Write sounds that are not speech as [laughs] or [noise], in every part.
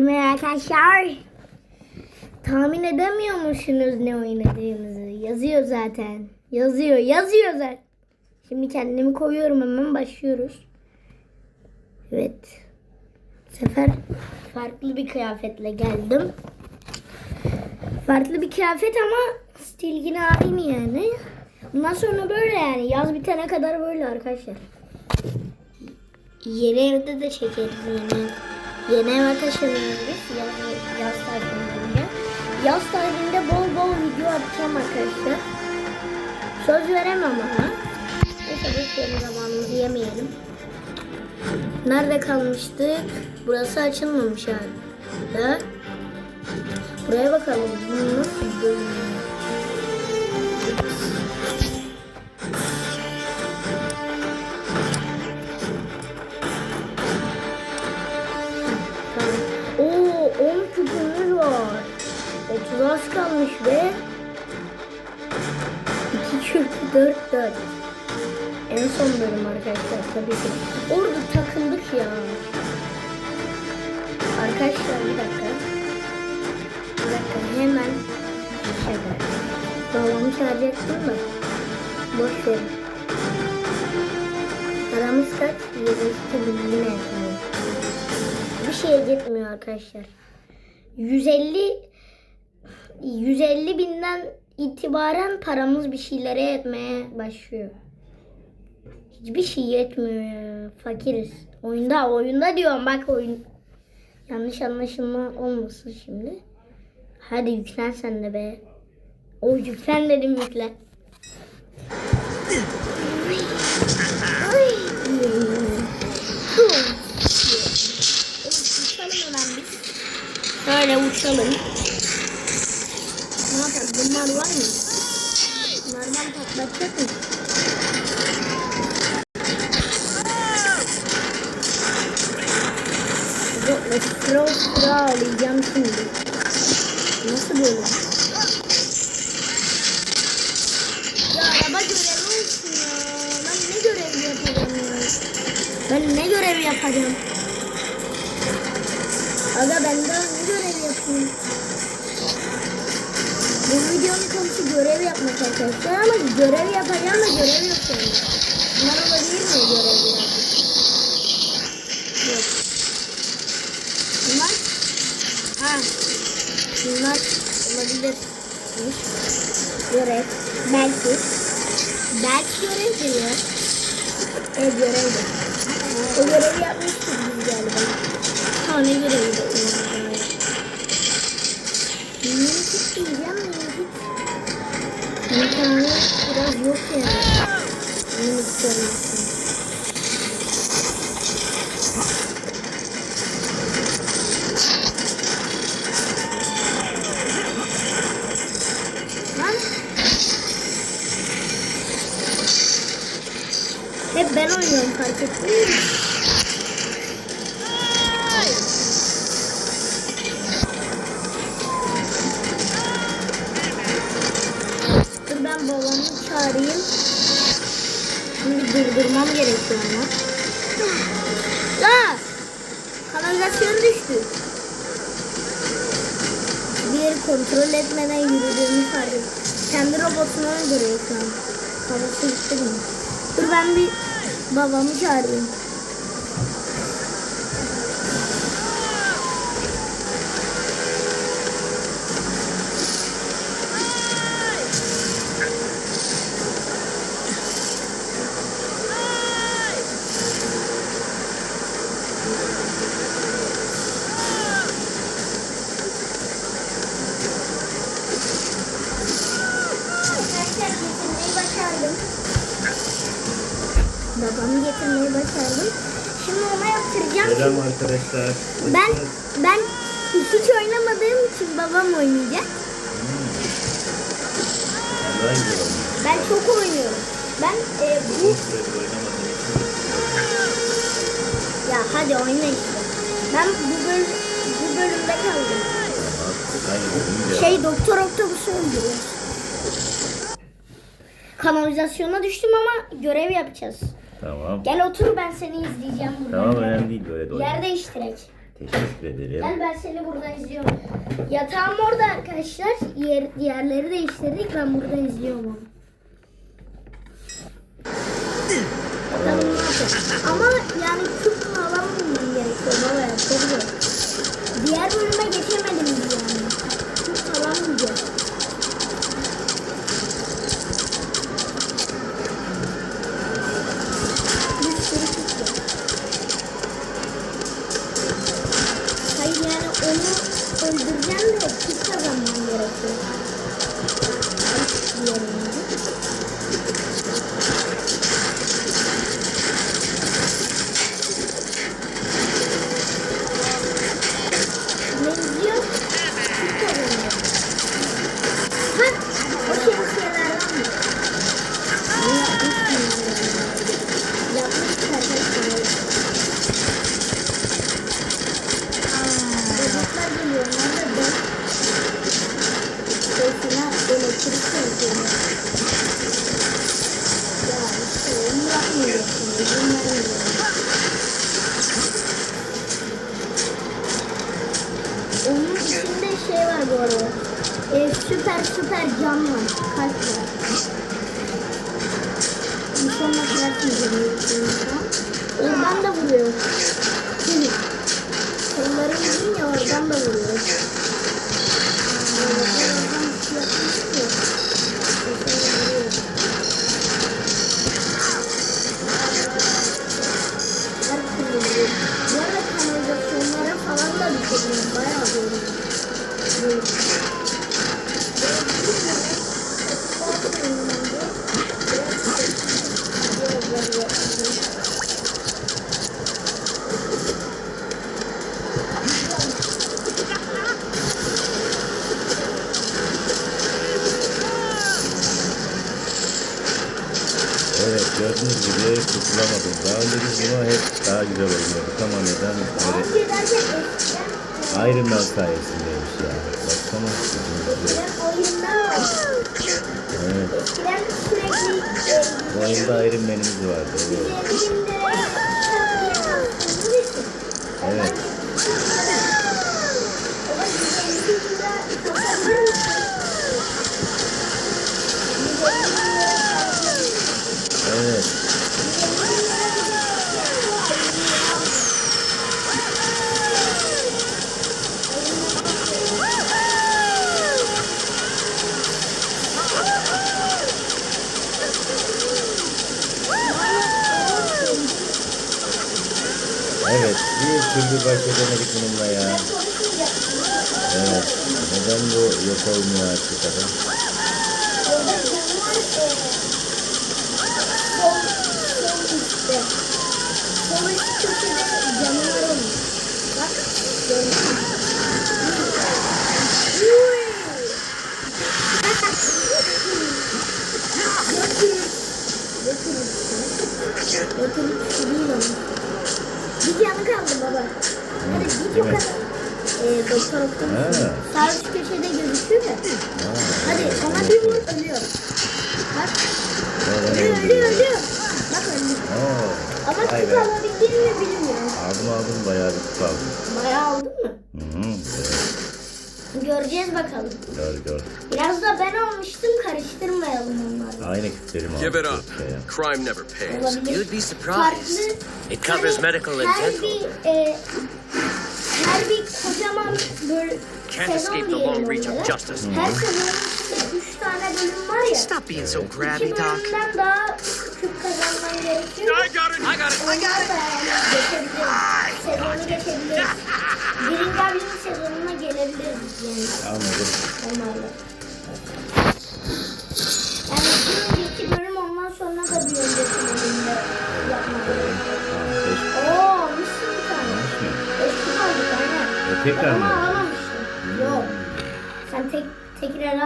Mi arkadaşlar? Tahmin edemiyor musunuz ne oynadığımızı? Yazıyor zaten. Yazıyor, yazıyor zaten. Şimdi kendimi koyuyorum hemen başlıyoruz. Evet. Bu sefer farklı bir kıyafetle geldim. Farklı bir kıyafet ama stil yine aynı yani. Bundan sonra böyle yani. Yaz bitene kadar böyle arkadaşlar. Yeni evde de çekeriz yeni. Yeni eve taşınıyoruz yaz, yaz tatilinde. Yaz tatilinde bol bol video atacağım arkadaşlar. Söz veremem ama. Neyse boş verin zamanımızı yemeyelim. Nerede kalmıştık? Burası açılmamış hala. Buraya bakalım. Bu nasıl bölüm? 30 az kalmış be. 2 küp 4 4. En son bölüm arkadaşlar tabii ki. Orada takıldık ya. Arkadaşlar bir dakika. Bir dakika hemen şaka. Babamı çağıracaktım da. Boş verin. Paramız kaç? 22 bin yetmiyor. Bir şeye gitmiyor arkadaşlar. 150 150 binden itibaren paramız bir şeylere yetmeye başlıyor. Hiçbir şey yetmiyor ya. Fakiriz. Oyunda oyunda diyorum bak oyun. Yanlış anlaşılma olmasın şimdi. Hadi yüklen sen de be. O yüklen dedim biz. Şöyle uçalım. Bunlar var mı? Bunlardan patlatacak mı? Sıra sıra ağlayacağım şimdi. Nasıl böyle? Ya araba görevi olsun ya. Ben ne görevi yapacağım ya? Ben ne görevi yapacağım? Aga ben daha ne görev yapayım? Bu videonun konusu görev yapmak arkadaşlar ama görev yapacağım da görev yapıyorum. Bunlar olabilir mi görev yapmak? Yok. Bunlar? Ha. Bunlar olabilir. Görev. Belki. Belki görev diyor. Evet görevdi. O görevi yapmıştık biz galiba. Ha ne görevi İmkanı biraz yok yani. Müzik görmesi. Lan. Hep ben oynuyorum fark ettin mi? Durdurmam gerekiyor ama. Ya! Kanalizasyon düştü. Bir kontrol etmeden yürüdüğümü fark ettim. Kendi robotunu öldürüyor şu an. Kafası gitti. Dur ben bir babamı çağırayım. Babamı getirmeyi başardım. Şimdi ona yaptıracağım. Selam arkadaşlar. Ben ben hiç oynamadığım için babam oynayacak. Daha güzel olmuş. Ben çok oynuyorum. Ben e, bu Uzun süredir oynamadığım için. ya hadi oyna işte. Ben bu bölüm bu bölümde kaldım. Şey Doktor Octopus'u öldürüyor. Kanalizasyona düştüm ama görev yapacağız. Tamam. Gel otur ben seni izleyeceğim burada. Tamam önemli değil böyle de Yer değiştirek. Teşekkür ederim. Gel ben seni buradan izliyorum. Yatağım orada arkadaşlar. Yer, yerleri değiştirdik. Ben buradan izliyorum onu. Bakalım ne yapacak. Ama yani küp falan bulmam gerekiyor baba ya. Çok zor. Diğer bölüme geçemedim yani. Küp falan bulacağız. Var bu arada. Ee, süper süper cam var. Kalp var. İnsan makinesini Oradan da vuruyor. Şimdi Kolları uzun ya oradan da vuruyor. Oradan bir şey Evet gördüğünüz gibi kurtulamadım. Daha önce biz bunu hep daha güzel oynuyorduk ama neden Iron Man sayesindeymiş ya. Baksana. Evet. Bu oyunda Iron Man'imiz vardı. Evet. 150 bin liraya çarpıya kastığımız için. Evet. Baş edemedik bununla ya. Evet. Neden bu yok olmuyor artık adam? Orada canavar mi bilmiyorum. Aldım aldım bayağı bir kutu aldım. Bayağı aldın mı? Hı hı. Göreceğiz bakalım. Gör gör. Biraz da ben almıştım karıştırmayalım onları. Aynı küplerimi aldım. Give it up. şey. Crime never pays. Olabilir. You'd be surprised. Farklı. It covers hani medical and her dental. bir e, her bir kocaman böyle Can't sezon escape the diyelim long reach of onlara. justice. Her sezonun içinde 3 tane bölüm var ya. Stop being so İki grabby, Doc. bölümden daha küp kazanman gerekiyor. I got it. I got it.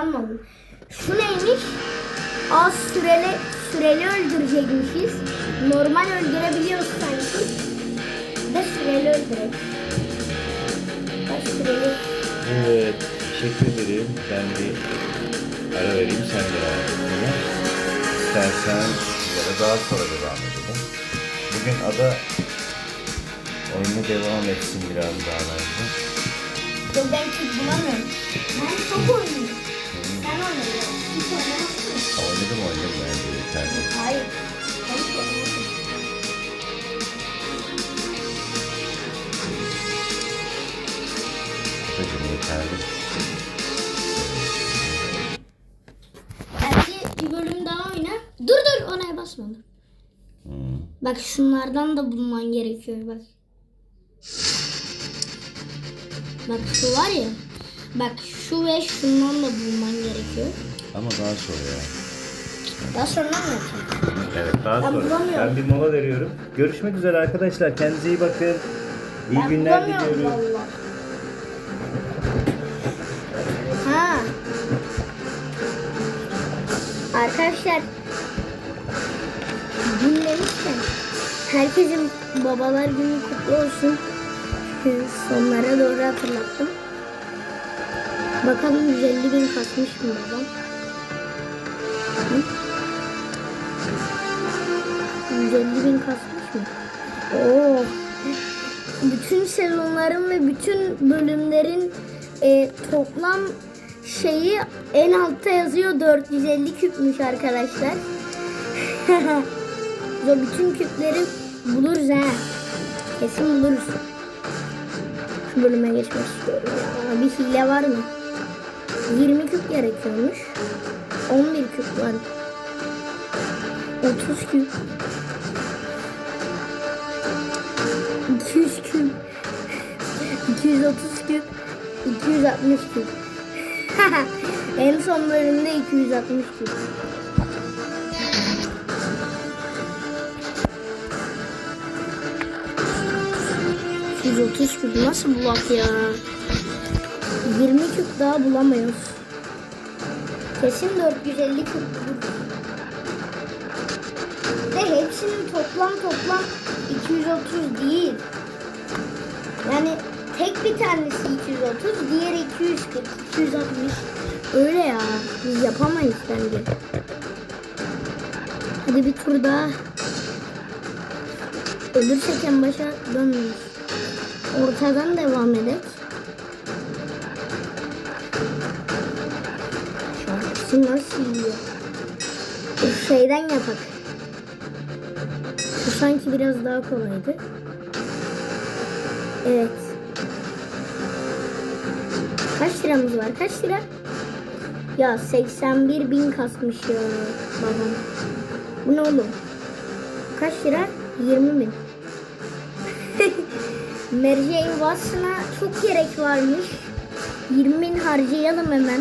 Almadın. Şu neymiş? Az süreli süreli öldürecekmişiz. Normal öldürebiliyoruz sanki. Bir de süreli öldürek. Süreli. Evet. Teşekkür ederim. Ben bir ara vereyim. Sen de devam et. İstersen ya da daha sonra devam edelim. Bugün ada oyuna devam etsin biraz daha bence. Yok ben kit bulamıyorum. Ben çok oynuyorum. Oynadım oynadım bence yeterli. Hayır. Babacım yeterli. Bence bir bölüm daha oyna. Dur dur oraya basma. Hmm. Bak şunlardan da bulman gerekiyor bak. Bak şu var ya. Bak şu ve şundan da bulman gerekiyor. Ama daha sonra ya. Daha sonra yapacağım? Evet daha Ben sonra. bulamıyorum. Ben bir mola veriyorum. Görüşmek üzere arkadaşlar. Kendinize iyi bakın. İyi Ben günler bulamıyorum diliyorum. vallahi. Ha. Arkadaşlar dinlemişken herkesin babalar günü kutlu olsun. Sonlara doğru hatırlattım. Bakalım 150 bin katmış mı babam? Hı? 150 bin kasmış mı? Oo. Bütün sezonların ve bütün bölümlerin e, toplam şeyi en altta yazıyor 450 küpmüş arkadaşlar. [laughs] Ve bütün küpleri buluruz ha. Kesin buluruz. Şu bölüme geçmek istiyorum. Bir hile var mı? 20 küp gerekiyormuş. 11 küp var. 30 küp. 230 küp. 260 küp. en son bölümde 260 küp. ...130 küp nasıl bulak ya? 20 küp daha bulamıyoruz. Kesin 450 küp. Ve hepsinin toplam toplam 230 değil. Yani tek bir tanesi 230, diğeri 240, 260. Öyle ya. Biz yapamayız bence. Hadi bir tur daha. Ölürsek en başa dönmeyiz. Ortadan devam edelim. Şarkısı nasıl yiyor? Bu şeyden yapak. Bu sanki biraz daha kolaydı. Evet. Kaç liramız var? Kaç lira? Ya 81 bin kasmış ya babam. Bu ne oğlum? Kaç lira? 20 bin. Mary Jane Watson'a çok gerek varmış. 20 bin harcayalım hemen.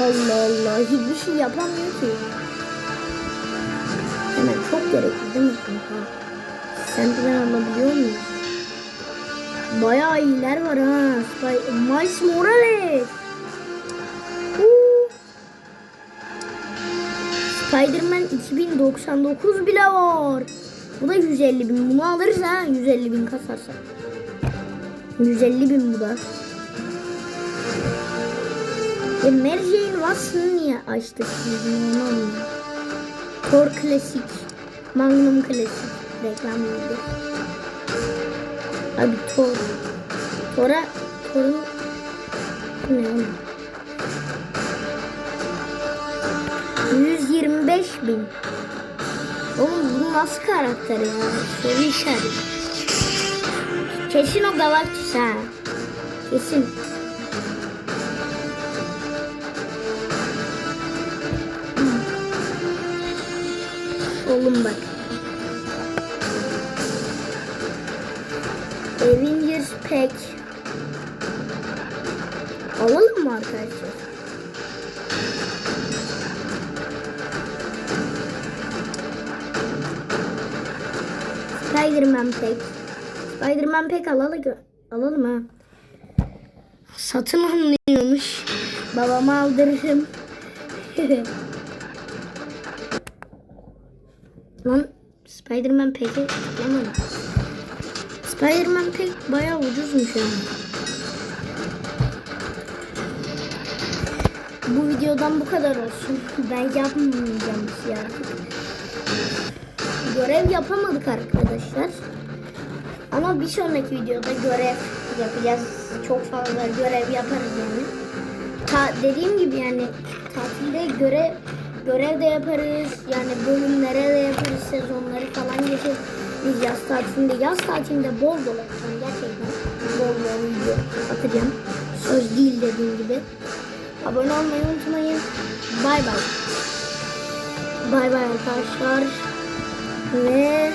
Allah Allah. Hiçbir şey yapamıyor ki. Hemen çok gerekli değil mi? Oha. Senden alabiliyor muyuz? Bayağı iyiler var ha. Miles Morales. Spider-Man 2099 bile var. Bu da 150 bin. Bunu alırız ha. 150 bin kasarsa. 150 bin bu da. E Mary Jane Watson'ı niye açtık. Thor Klasik. Magnum Klasik. Reklamıydı. Abi Thor. Thor'a Thor'un ne oğlum? 125 bin. Oğlum bu nasıl karakter ya? Soru işareti. Kesin o Galactus ha. Kesin. Oğlum bak. Avengers Pack. Alalım mı arkadaşlar? Spider-Man Pack. Spider-Man Pack alalım, alalım ha. Satın alınıyormuş. Babama aldırırım. [laughs] Lan Spider-Man Pack'i tıklamadım. Spider-Man Pack bayağı ucuzmuş yani. Bu videodan bu kadar olsun. [laughs] Ben yapmayacağım bir şey. Görev yapamadık arkadaşlar. Ama bir sonraki videoda görev yapacağız. Çok fazla görev yaparız yani. Ta, dediğim gibi yani tatilde görev görev de yaparız. Yani bölümlere de yaparız. Sezonları falan geçeriz. Biz yaz tatilinde, yaz tatilinde bol bol yapacağım gerçekten. Bol bol video atacağım. Söz değil dediğim gibi. Abone olmayı unutmayın. Bay bay. Bay bay arkadaşlar. Ve